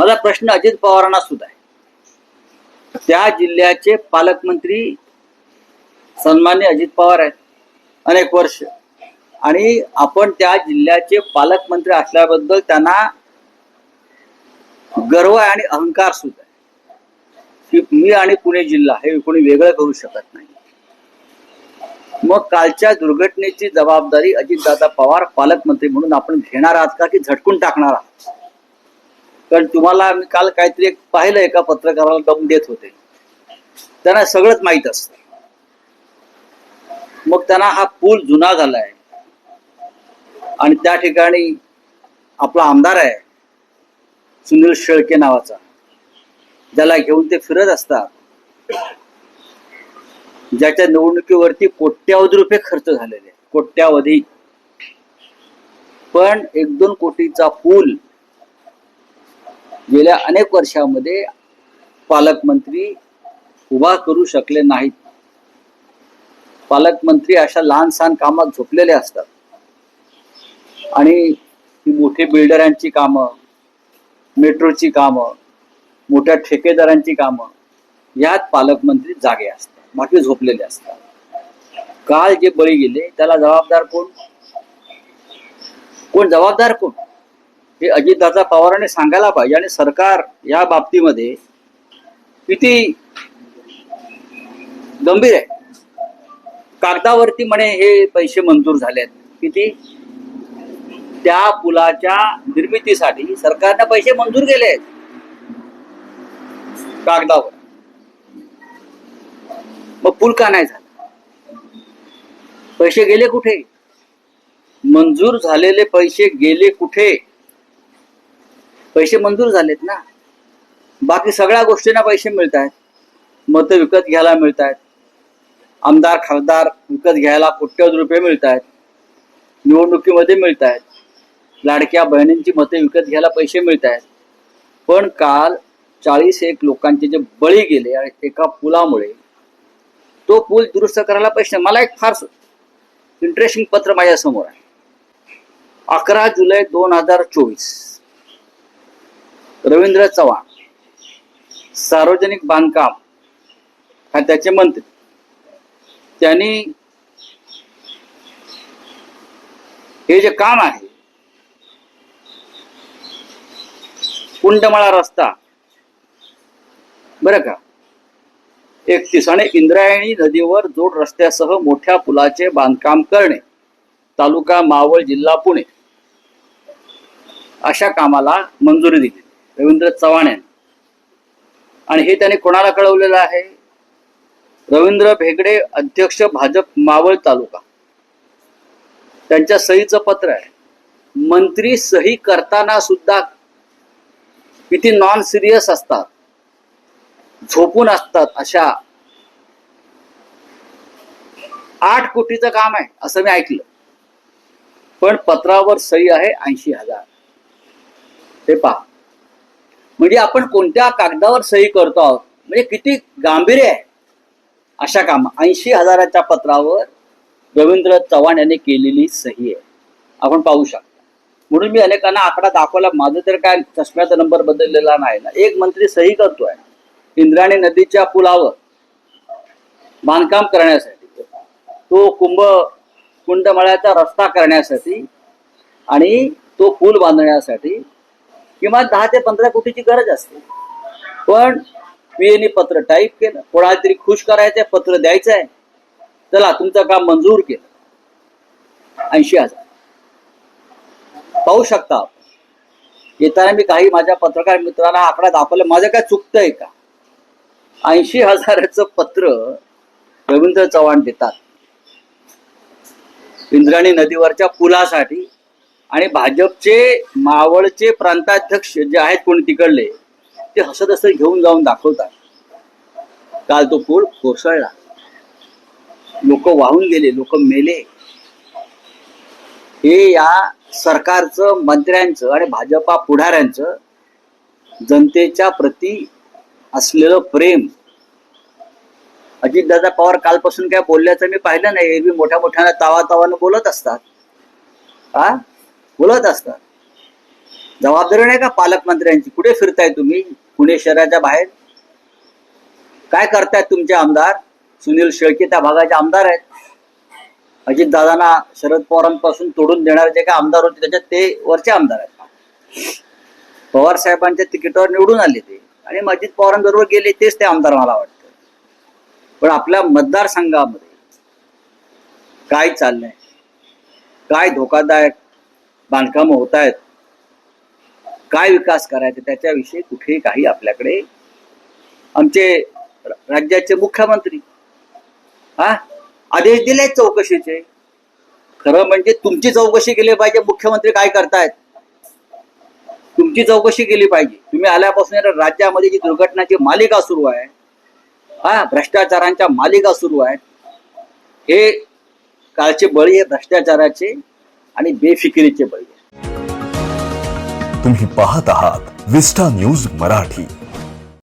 माझा प्रश्न अजित पवारांना सुद्धा आहे. त्या जिल्ह्याचे पालकमंत्री सन्मान्य अजित पवार आहेत अनेक वर्ष. आणि आपण त्या जिल्ह्याचे पालकमंत्री असल्याबद्दल त्यांना गर्व आहे आणि अहंकार सुद्धा आहे. की मी आणि पुणे जिल्हा हे कोणी वेगळं करू शकत नाही. मग कालच्या दुर्घटनेची जबाबदारी अजितदादा पवार पालकमंत्री म्हणून आपण घेणार आहात का की झटकून टाकणार आहात? कारण तुम्हाला मी काल काहीतरी एक पाहिलं एका पत्रकाराला दम देत होते. त्यांना सगळंच माहीत असतं. मग त्यांना हा पूल जुना झालाय. आणि त्या ठिकाणी आपला आमदार आहे सुनील शेळके नावाचा. ज्याला घेऊन ते फिरत असतात. ज्याच्या निवडणुकीवरती कोट्यावधी रुपये खर्च झालेले कोट्यावधी. पण एक दोन कोटीचा पूल गेल्या अनेक वर्षामध्ये पालकमंत्री उभा करू शकले नाहीत. पालकमंत्री अशा लहान सहान कामात झोपलेले असतात. आणि ही मोठी बिल्डरांची कामं मेट्रोची कामं मोठ्या ठेकेदारांची कामं यात पालकमंत्री जागे असतात बाकी झोपलेले असतात. काल जे बळी गेले त्याला जबाबदार कोण? कोण? जबाबदार कोण? हे अजितदादा पवारांनी सांगायला पाहिजे आणि सरकार या बाबतीमध्ये किती गंभीर आहे. कागदावरती म्हणे हे पैसे मंजूर झालेत. किती? त्या पुलाच्या निर्मितीसाठी सरकारने पैसे मंजूर केले आहेत. कागदावर. मग पूल का नाही झाला? पैसे गेले कुठे? मंजूर झालेले पैसे गेले कुठे? पैसे मंजूर झालेत ना. बाकी सगळ्या गोष्टींना पैसे मिळत आहेत मतं विकत घ्यायला मिळत आहेत आमदार खासदार विकत घ्यायला कोट्यवधी रुपये मिळत आहेत निवडणुकीमध्ये मिळत आहेत लाडक्या बहिणींची मते विकत घ्यायला पैसे मिळत आहेत पण काल चाळीस एक लोकांचे जे बळी गेले आणि एका पुलामुळे तो पूल दुरुस्त करायला पैसे मला एक फार इंटरेस्टिंग पत्र माझ्यासमोर आहे. अकरा जुलै दोन हजार चोवीस. रवींद्र चव्हाण सार्वजनिक बांधकाम खात्याचे मंत्री. त्यांनी हे जे काम आहे कुंडमाळा रस्ता बरं का? एकतीस. आणि इंद्रायणी नदीवर जोड रस्त्यासह मोठ्या पुलाचे बांधकाम करणे तालुका मावळ जिल्हा पुणे अशा कामाला मंजुरी दिली. रवींद्र चव्हाण यांनी. आणि हे त्यांनी कोणाला कळवलेलं आहे? रवींद्र भेगडे अध्यक्ष भाजप मावळ तालुका. त्यांच्या सहीचं पत्र आहे. मंत्री सही करताना सुद्धा किती नॉन सिरियस असतात झोपून असतात अशा आठ कोटीचं काम आहे असं मी ऐकलं. पण पत्रावर सही आहे ऐंशी हजार. हे पहा. म्हणजे आपण कोणत्या कागदावर सही करतो आहोत? म्हणजे किती गांभीर्य आहे? अशा काम ऐंशी हजाराच्या पत्रावर रवींद्र चव्हाण यांनी केलेली सही आहे. आपण पाहू शकता. म्हणून मी अनेकांना आकडा दाखवला माझं तर काय चष्म्याचा नंबर बदललेला नाही ना. एक मंत्री सही करतोय इंद्राणी नदीच्या पुलावर बांधकाम करण्यासाठी. तो कुंभ कुंडमळ्याचा रस्ता करण्यासाठी आणि तो पूल बांधण्यासाठी किमान दहा ते पंधरा कोटीची गरज असते. पण पीएने पत्र टाईप केलं. कोणाला तरी खुश करायचंय पत्र द्यायचं आहे चला तुमचं काम मंजूर केलं. ऐंशी हजार. पाहू शकता आपण. येताना मी काही माझ्या पत्रकार मित्रांना आकडा दाखवला. माझं काय चुकतंय का? ऐंशी हजाराचं पत्र रवींद्र चव्हाण देतात. इंद्राणी नदीवरच्या पुलासाठी आणि भाजपचे मावळचे प्रांताध्यक्ष जे आहेत कोणी तिकडले ते हसत हसत घेऊन जाऊन दाखवतात. काल तो पूल कोसळला. लोक वाहून गेले लोक मेले. हे या सरकारचं मंत्र्यांचं आणि भाजपा पुढाऱ्यांचं जनतेच्या प्रती असलेलं प्रेम. अजितदादा पवार कालपासून काय बोलल्याचं मी पाहिलं नाही एरवी मोठ्या मोठ्यानं तावा तावानं बोलत असतात. हा बोलत असतात. जबाबदारी नाही का पालकमंत्र्यांची? कुठे फिरताय तुम्ही? पुणे शहराच्या बाहेर? काय करतायत तुमचे आमदार? सुनील शेळके त्या भागाचे आमदार आहेत. अजित दादांना शरद पवारांपासून तोडून देणारे जे काय आमदार होते त्याच्यात ते वरचे आमदार आहेत. पवार साहेबांच्या तिकीटावर निवडून आले ते. आणि अजित पवारांबरोबर गेले तेच ते आमदार मला वाटतं. पण आपल्या मतदारसंघामध्ये काय चाललंय? काय धोकादायक बांधकामं होत आहेत काय विकास करायचा त्याच्याविषयी कुठेही काही आपल्याकडे आमचे राज्याचे मुख्यमंत्री हा आदेश दिले चौकशीचे. खरं म्हणजे तुमची चौकशी केली पाहिजे मुख्यमंत्री काय करतायत? तुमची चौकशी केली पाहिजे. तुम्ही आल्यापासून राज्यामध्ये जी दुर्घटनाची मालिका सुरू आहे हा भ्रष्टाचारांच्या मालिका सुरू आहेत हे कालचे बळी हे भ्रष्टाचाराचे आणि बेफिकिरीचे बळी तुम्ही पाहत आहात विस्टा न्यूज मराठी.